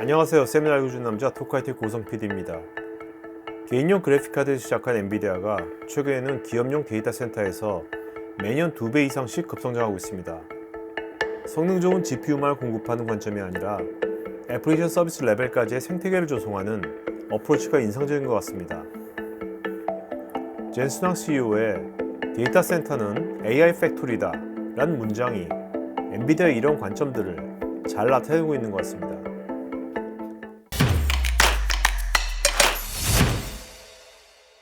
안녕하세요. 쌤을 알고 준 남자 토카이티 고성 PD입니다. 개인용 그래픽카드에서 시작한 엔비디아가 최근에는 기업용 데이터 센터에서 매년 2배 이상씩 급성장하고 있습니다. 성능 좋은 GPU만 공급하는 관점이 아니라 애플리케이션 서비스 레벨까지의 생태계를 조성하는 어프로치가 인상적인 것 같습니다. 젠스낭 CEO의 데이터 센터는 AI 팩토리다 라는 문장이 엔비디아의 이런 관점들을 잘 나타내고 있는 것 같습니다.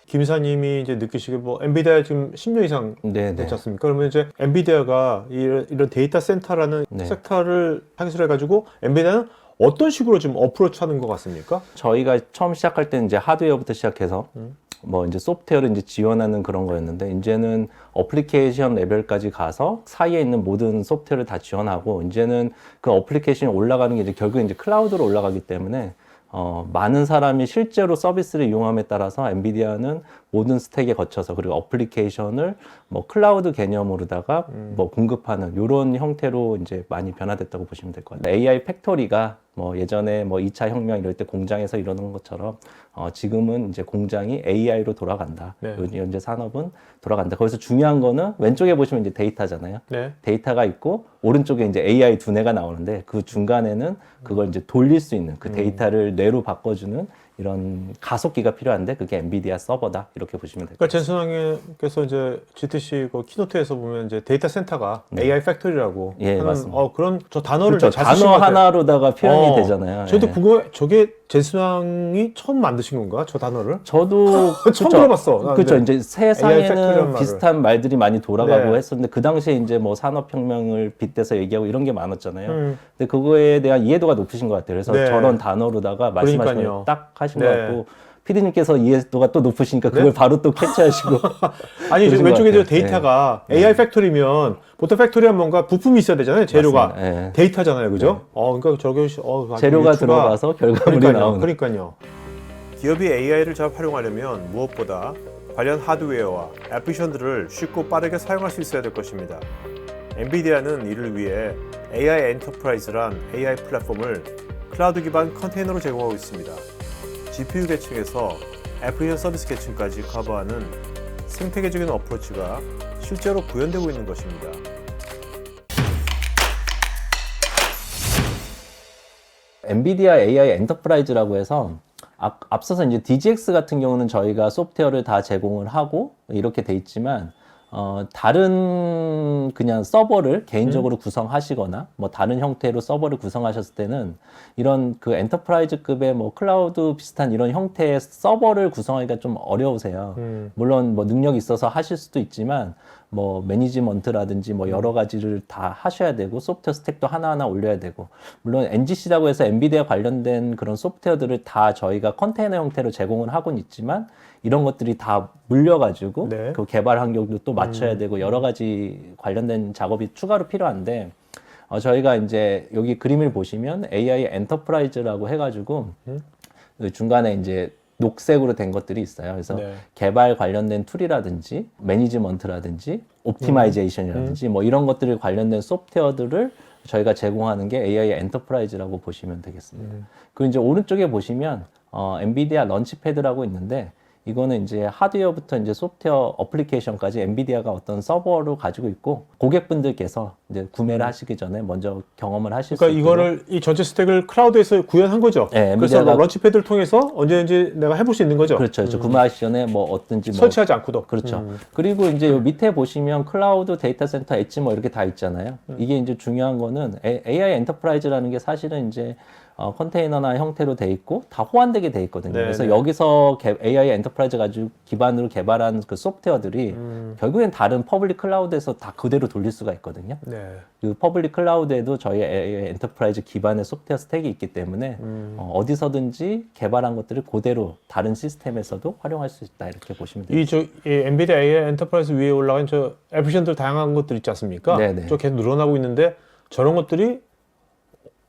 김사님이 이제 느끼시길 뭐 엔비디아 지금 10년 이상 네, 네. 됐지 않습니까? 그러면 이제 엔비디아가 이런, 이런 데이터 센터라는 네. 섹터를 창설해 가지고 엔비디아는 어떤 식으로 좀 어프로치 하는 것 같습니까? 저희가 처음 시작할 때는 이제 하드웨어부터 시작해서 음. 뭐 이제 소프트웨어를 이제 지원하는 그런 거였는데 이제는 어플리케이션 레벨까지 가서 사이에 있는 모든 소프트웨어를 다 지원하고 이제는 그 어플리케이션이 올라가는 게 이제 결국 이제 클라우드로 올라가기 때문에 어, 많은 사람이 실제로 서비스를 이용함에 따라서 엔비디아는 모든 스택에 거쳐서 그리고 어플리케이션을 뭐 클라우드 개념으로다가 뭐 공급하는 이런 형태로 이제 많이 변화됐다고 보시면 될 것 같아요. AI 팩토리가 뭐 예전에 뭐 2차 혁명 이럴 때 공장에서 이러는 것처럼 어, 지금은 이제 공장이 AI로 돌아간다. 네. 현재 산업은 돌아간다. 거기서 중요한 거는 왼쪽에 보시면 이제 데이터잖아요. 네. 데이터가 있고 오른쪽에 이제 AI 두뇌가 나오는데 그 중간에는 그걸 이제 돌릴 수 있는 음. 그 데이터를 뇌로 바꿔주는 이런 가속기가 필요한데 그게 엔비디아 서버다 이렇게 보시면 될것 그러니까 같아요. 젠슨왕께서 이제 GTC 그 키노트에서 보면 이제 데이터 센터가 네. AI 팩토리라고 예, 하는 맞습니다. 어, 그런 저 단어를 그렇죠. 잘 쓰신 단어 것 같아요. 하나로다가 표현이 어, 되잖아요. 저도 예. 그거 저게 젠슨왕이 처음 만드신 건가? 저 단어를? 저도 처음 그쵸. 들어봤어. 나 그렇죠. 근데. 이제 세상에는 말을. 비슷한 말들이 많이 돌아가고 네. 했었는데 그 당시에 이제 뭐 산업혁명을 빗대서 얘기하고 이런 게 많았잖아요. 음. 근데 그거에 대한 이해도가 높으신 것 같아요. 그래서 네. 저런 단어로다가 말씀하신 그러니까요. 걸딱 하신 네. 것 같고 피디님께서 이해도가 또 높으시니까 그걸 네? 바로 또 캐치하시고 아니 그러신 왼쪽에 것저 같아요. 데이터가 AI 팩토리면 보통 팩토리 하면 뭔가 부품이 있어야 되잖아요. 재료가 맞습니다. 예. 데이터잖아요, 그죠? 어, 그러니까 저게 어, 아주 재료가 유추가- 들어가서 결과물이 나오는 그러니까요. 기업이 AI를 잘 활용하려면 무엇보다 관련 하드웨어와 애플리케이션들을 쉽고 빠르게 사용할 수 있어야 될 것입니다. 엔비디아는 이를 위해 AI 엔터프라이즈란 AI 플랫폼을 클라우드 기반 컨테이너로 제공하고 있습니다. GPU 계층에서 애플리케이션 서비스 계층까지 커버하는 생태계적인 어프로치가 실제로 구현되고 있는 것입니다. 엔비디아 AI 엔터프라이즈라고 해서 앞, 앞서서 이제 DGX 같은 경우는 저희가 소프트웨어를 다 제공을 하고 이렇게 돼 있지만 어, 다른 그냥 서버를 개인적으로 구성하시거나 뭐 다른 형태로 서버를 구성하셨을 때는 이런 그 엔터프라이즈급의 뭐 클라우드 비슷한 이런 형태의 서버를 구성하기가 좀 어려우세요. 음. 물론 뭐 능력이 있어서 하실 수도 있지만 뭐 매니지먼트라든지 뭐 여러 가지를 다 하셔야 되고 소프트웨어 스택도 하나하나 올려야 되고 물론 NGC라고 해서 엔비디아 관련된 그런 소프트웨어들을 다 저희가 컨테이너 형태로 제공을 하고는 있지만 이런 것들이 다 물려가지고 네. 그 개발 환경도 또 맞춰야 되고 여러 가지 관련된 작업이 추가로 필요한데 어, 저희가 이제 여기 그림을 보시면 AI 엔터프라이즈라고 해가지고 음. 그 중간에 이제 녹색으로 된 것들이 있어요. 그래서 네. 개발 관련된 툴이라든지 매니지먼트라든지 옵티마이제이션이라든지 뭐 이런 것들을 관련된 소프트웨어들을 저희가 제공하는 게 AI 엔터프라이즈라고 보시면 되겠습니다. 그리고 이제 오른쪽에 보시면 어, 엔비디아 런치패드라고 있는데 이거는 이제 하드웨어부터 이제 소프트웨어 어플리케이션까지 엔비디아가 어떤 서버로 가지고 있고 고객분들께서 이제 구매를 하시기 전에 먼저 경험을 하실 수 그러니까 있도록 이거를 이 전체 스택을 클라우드에서 구현한 거죠. 네, 그래서 뭐 엔비디아가- 런치패드를 통해서 언제든지 내가 해볼 수 있는 거죠. 그렇죠. 이제 구매하시 전에 뭐 어떤지 뭐 설치하지 않고도. 그렇죠. 음. 그리고 이제 요 밑에 보시면 클라우드 데이터 센터 엣지 뭐 이렇게 다 있잖아요. 음. 이게 이제 중요한 거는 A- AI 엔터프라이즈라는 게 사실은 이제 어, 컨테이너나 형태로 돼 있고 다 호환되게 돼 있거든요. 네, 그래서 네. 여기서 개- AI 엔터프라이즈 가지고 기반으로 개발한 그 소프트웨어들이 음. 결국엔 다른 퍼블릭 클라우드에서 다 그대로 돌릴 수가 있거든요. 네. 그 퍼블릭 클라우드에도 저희 AI 엔터프라이즈 기반의 소프트웨어 스택이 있기 때문에 음. 어, 어디서든지 개발한 것들을 그대로 다른 시스템에서도 활용할 수 있다 이렇게 보시면 돼요. 이저 엔비디아 AI 엔터프라이즈 위에 올라간 저 애플리케이션들 다양한 것들 있지 않습니까? 네네. 저 계속 늘어나고 있는데 저런 것들이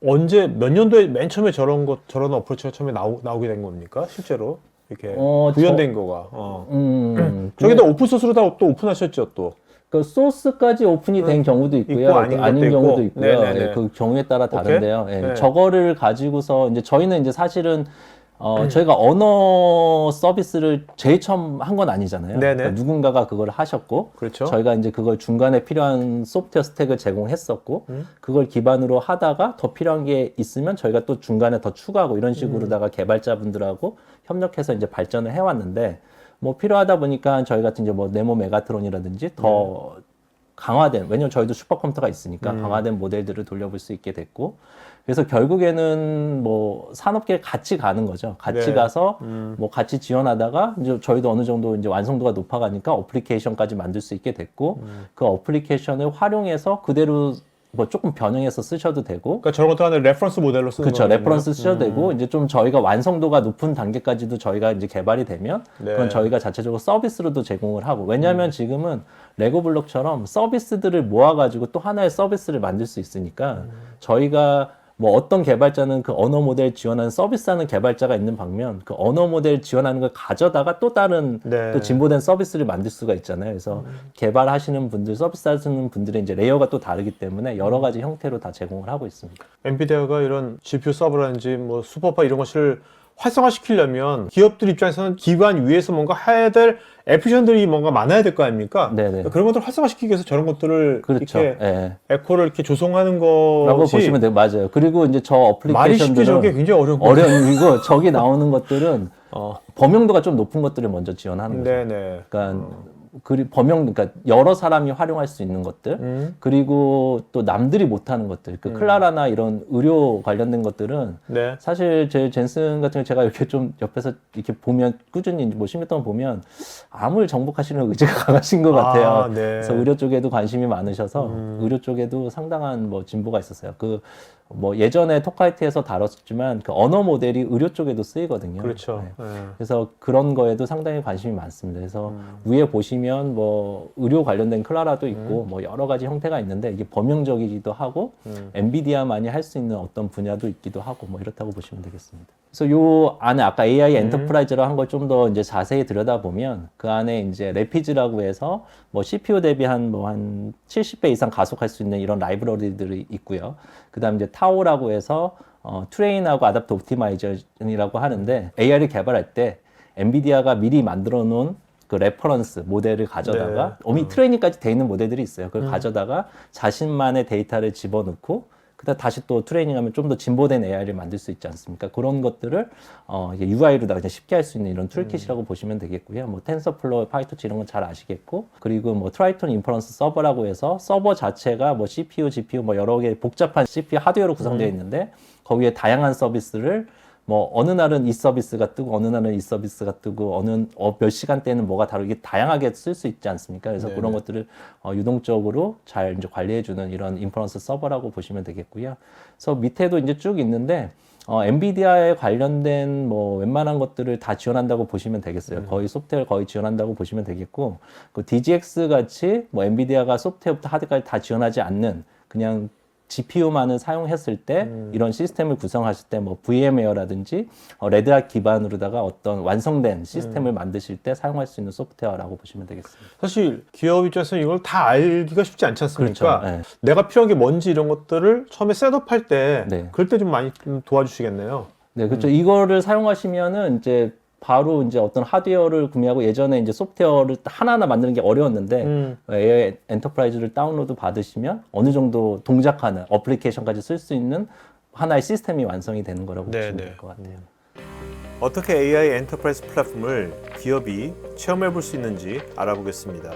언제 몇 년도에 맨 처음에 저런 것 저런 어프로치가 처음에 나오, 나오게 된 겁니까? 실제로 이렇게 어, 구현된 거가. 어. 음, 저기다 오픈 소스로 다 또 오픈하셨죠 또. 그 소스까지 오픈이 된 경우도 있고요. 있고 아닌 그 아닌 것도 있고. 경우도 있고요. 네네네. 예, 그 경우에 따라 다른데요. 예, 네. 저거를 가지고서 이제 저희는 이제 사실은 어, 음. 저희가 언어 서비스를 제일 처음 한 건 아니잖아요. 네네. 그러니까 누군가가 그걸 하셨고 그렇죠. 저희가 이제 그걸 중간에 필요한 소프트웨어 스택을 제공했었고 음. 그걸 기반으로 하다가 더 필요한 게 있으면 저희가 또 중간에 더 추가하고 이런 음. 식으로다가 개발자분들하고 협력해서 이제 발전을 해왔는데 뭐 필요하다 보니까 저희 같은 이제 뭐 네모 메가트론이라든지 더 네. 강화된 왜냐면 저희도 슈퍼컴퓨터가 있으니까 음. 강화된 모델들을 돌려볼 수 있게 됐고 그래서 결국에는 뭐 산업계에 같이 가는 거죠. 같이 네. 가서 음. 뭐 같이 지원하다가 이제 저희도 어느 정도 이제 완성도가 높아가니까 어플리케이션까지 만들 수 있게 됐고 음. 그 어플리케이션을 활용해서 그대로 뭐 조금 변형해서 쓰셔도 되고 그러니까 저런 것도 하나의 레퍼런스 모델로 쓰는 그렇죠. 레퍼런스 쓰셔도 되고 이제 좀 저희가 완성도가 높은 단계까지도 저희가 이제 개발이 되면 네. 그건 저희가 자체적으로 서비스로도 제공을 하고 왜냐하면 지금은 레고 블록처럼 서비스들을 모아가지고 또 하나의 서비스를 만들 수 있으니까 저희가 뭐 어떤 개발자는 그 언어 모델 지원하는 서비스하는 개발자가 있는 반면 그 언어 모델 지원하는 걸 가져다가 또 다른 네. 또 진보된 서비스를 만들 수가 있잖아요. 그래서 개발하시는 분들, 서비스 하시는 분들의 이제 레이어가 또 다르기 때문에 여러 가지 형태로 다 제공을 하고 있습니다. 엔비디아가 이런 GPU 서버라든지 뭐 슈퍼파 이런 것을 활성화시키려면 기업들 입장에서는 기반 위에서 뭔가 해야 될 애플리케이션들이 뭔가 많아야 될 거 아닙니까? 네네. 그런 것들을 활성화시키기 위해서 저런 것들을 그렇죠. 이렇게 예. 에코를 이렇게 조성하는 라고 것이 보시면 돼요. 맞아요. 그리고 이제 저 말이 쉽게 저게 어플리케이션들은 굉장히 어려운 거 어려운 이고 저기 나오는 것들은 어. 범용도가 좀 높은 것들을 먼저 지원하는 거죠. 네네. 그러니까 그 범용 그러니까 여러 사람이 활용할 수 있는 것들 음. 그리고 또 남들이 못하는 것들 그 클라라나 이런 의료 관련된 것들은 네. 사실 제 젠슨 같은 거 제가 이렇게 좀 옆에서 이렇게 보면 꾸준히 뭐 10년 동안 보면 암을 정복하시는 의지가 강하신 것 같아요. 아, 네. 그래서 의료 쪽에도 관심이 많으셔서 음. 의료 쪽에도 상당한 뭐 진보가 있었어요. 그 뭐 예전에 토카이트에서 다뤘지만 그 언어 모델이 의료 쪽에도 쓰이거든요. 그렇죠. 네. 네. 그래서 그런 거에도 상당히 관심이 많습니다. 그래서 음. 위에 보시면 뭐 의료 관련된 클라라도 있고 뭐 여러 가지 형태가 있는데 이게 범용적이기도 하고 음. 엔비디아만이 할 수 있는 어떤 분야도 있기도 하고 뭐 이렇다고 보시면 되겠습니다. 그래서 요 안에 아까 AI 음. 엔터프라이즈로 한 걸 좀 더 이제 자세히 들여다보면 그 안에 이제 레피즈라고 해서 뭐 CPU 대비 한 뭐한 70배 이상 가속할 수 있는 이런 라이브러리들이 있고요. 그다음 이제 타오라고 해서 어, 트레인하고 아답트 옵티마이저이라고 하는데 AI를 개발할 때 엔비디아가 미리 만들어 놓은 그 레퍼런스 모델을 가져다가 네. 이미 트레이닝까지 돼 있는 모델들이 있어요. 그걸 가져다가 자신만의 데이터를 집어넣고 그다음 다시 또 트레이닝하면 좀 더 진보된 AI를 만들 수 있지 않습니까? 그런 것들을 어, 이게 UI로다가 그냥 쉽게 할 수 있는 이런 툴킷이라고 보시면 되겠고요. 뭐 텐서플로우, 파이토치 이런 건 잘 아시겠고 그리고 뭐 트라이톤 인퍼런스 서버라고 해서 서버 자체가 뭐 CPU, GPU 뭐 여러 개 복잡한 CPU 하드웨어로 구성되어 있는데 거기에 다양한 서비스를 뭐 어느 날은 이 서비스가 뜨고 어느 날은 이 서비스가 뜨고 어느 어, 몇 시간대는 뭐가 다르게 다양하게 쓸 수 있지 않습니까? 그래서 네네. 그런 것들을 어, 유동적으로 잘 이제 관리해 주는 이런 인퍼런스 서버라고 보시면 되겠고요. 그래서 밑에도 이제 쭉 있는데 어, 엔비디아에 관련된 뭐 웬만한 것들을 다 지원한다고 보시면 되겠어요. 거의 소프트웨어 거의 지원한다고 보시면 되겠고 그 DGX 같이 뭐 엔비디아가 소프트웨어부터 하드까지 다 지원하지 않는 그냥 GPU만을 사용했을 때 이런 시스템을 구성하실 때 뭐 VMware라든지 어, 레드핫 기반으로다가 어떤 완성된 시스템을 만드실 때 사용할 수 있는 소프트웨어라고 보시면 되겠습니다. 사실 기업 입장에서 이걸 다 알기가 쉽지 않지 않습니까? 그렇죠. 네. 내가 필요한 게 뭔지 이런 것들을 처음에 셋업할 때 네. 그럴 때 좀 많이 좀 도와주시겠네요. 네, 그렇죠. 이거를 사용하시면은 이제 바로 이제 어떤 하드웨어를 구매하고 예전에 이제 소프트웨어를 하나하나 만드는 게 어려웠는데 음. AI 엔터프라이즈를 다운로드 받으시면 어느 정도 동작하는 어플리케이션까지 쓸 수 있는 하나의 시스템이 완성이 되는 거라고 네, 보시면 네. 될 것 같아요. 어떻게 AI 엔터프라이즈 플랫폼을 기업이 체험해 볼 수 있는지 알아보겠습니다.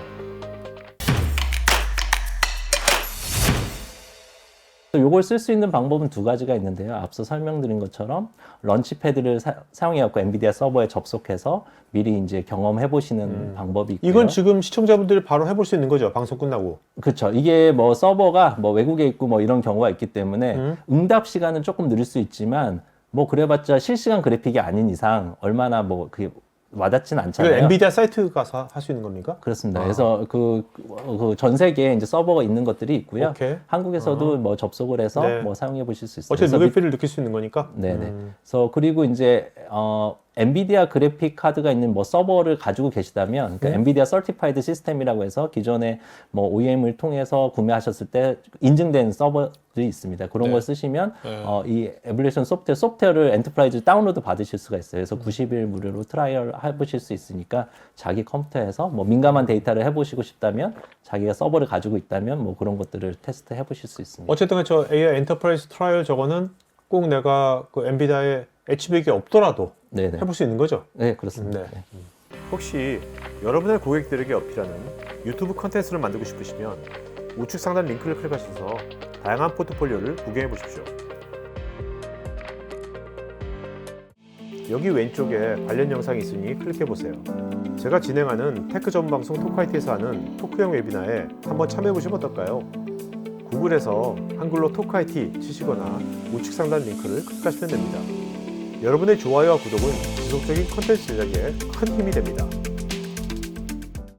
요걸 쓸 수 있는 방법은 두 가지가 있는데요. 앞서 설명드린 것처럼 런치패드를 사, 용해 갖고 엔비디아 서버에 접속해서 미리 이제 경험해 보시는 방법이 있고요. 이건 지금 시청자분들이 바로 해볼 수 있는 거죠. 방송 끝나고. 그렇죠. 이게 뭐 서버가 뭐 외국에 있고 뭐 이런 경우가 있기 때문에 음. 응답 시간은 조금 느릴 수 있지만 뭐 그래봤자 실시간 그래픽이 아닌 이상 얼마나 뭐 그게 이거 않잖아요. 엔비디아 사이트 가서 할 수 있는 겁니까? 그렇습니다. 아. 그래서 그전 세계에 이제 서버가 있는 것들이 있고요. 오케이. 한국에서도 뭐 접속을 해서 네. 뭐 사용해 보실 수 있어요. 어차피 그래서 무게피를 느낄 수 있는 거니까. 네네. 음. 그래서 그리고 이제 어 엔비디아 그래픽 카드가 있는 뭐 서버를 가지고 계시다면 그러니까 엔비디아 서티파이드 시스템이라고 해서 기존에 뭐 OEM을 통해서 구매하셨을 때 인증된 서버들이 있습니다. 그런 네. 걸 쓰시면 네. 어, 이 에블레이션 소프트웨어 소프트웨어를 엔터프라이즈 다운로드 받으실 수가 있어요. 그래서 90일 무료로 트라이얼 해보실 수 있으니까 자기 컴퓨터에서 뭐 민감한 데이터를 해보시고 싶다면 자기가 서버를 가지고 있다면 뭐 그런 것들을 테스트 해보실 수 있습니다. 어쨌든 저 AI 엔터프라이즈 트라이얼 저거는 꼭 내가 그 엔비디아의 HBX 없더라도 네네. 해볼 수 있는 거죠. 네 그렇습니다. 네. 네. 혹시 여러분의 고객들에게 어필하는 유튜브 컨텐츠를 만들고 싶으시면 우측 상단 링크를 클릭하셔서 다양한 포트폴리오를 구경해 보십시오. 여기 왼쪽에 관련 영상이 있으니 클릭해 보세요. 제가 진행하는 테크 전문 방송 토크아이티에서 하는 토크형 웨비나에 한번 참여해 보시면 어떨까요? 구글에서 한글로 토크아이티 치시거나 우측 상단 링크를 클릭하시면 됩니다. 여러분의 좋아요와 구독은 지속적인 컨텐츠 제작에 큰 힘이 됩니다.